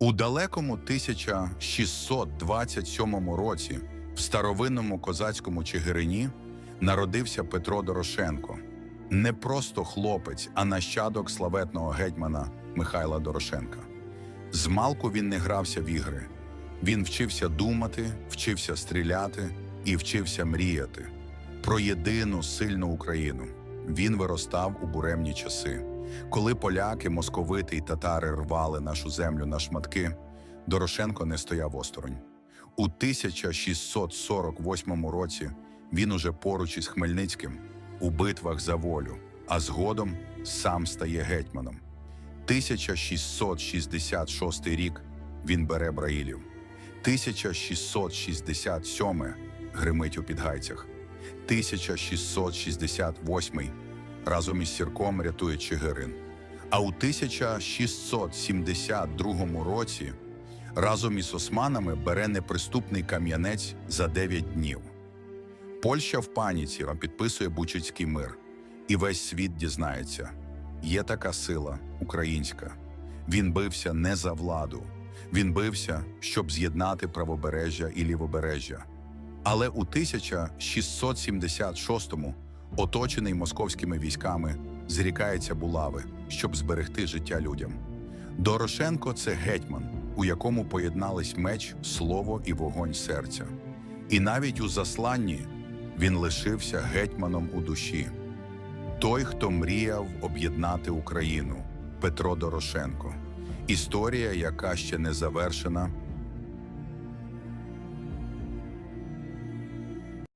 У далекому 1627 році в старовинному козацькому Чигирині народився Петро Дорошенко. Не просто хлопець, а нащадок славетного гетьмана Михайла Дорошенка. Змалку він не грався в ігри. Він вчився думати, вчився стріляти і вчився мріяти про єдину сильну Україну. Він виростав у буремні часи. Коли поляки, московити і татари рвали нашу землю на шматки, Дорошенко не стояв осторонь. У 1648 році він уже поруч із Хмельницьким у битвах за волю, а згодом сам стає гетьманом. 1666 рік він бере Браїлів. 1667 гримить у Підгайцях. 1668 разом із Сірком рятує Чигирин. А у 1672 році разом із османами бере неприступний кам'янець за 9 днів. Польща в паніці підписує Бучицький мир, і весь світ дізнається: є така сила українська. Він бився не за владу, він бився, щоб з'єднати правобережжя і лівобережжя. Але у 1676-му, оточений московськими військами, зрікається булави, щоб зберегти життя людям. Дорошенко це гетьман, у якому поєднались меч, слово і вогонь серця. І навіть у засланні він лишився гетьманом у душі. Той, хто мріяв об'єднати Україну, Петро Дорошенко. Історія, яка ще не завершена,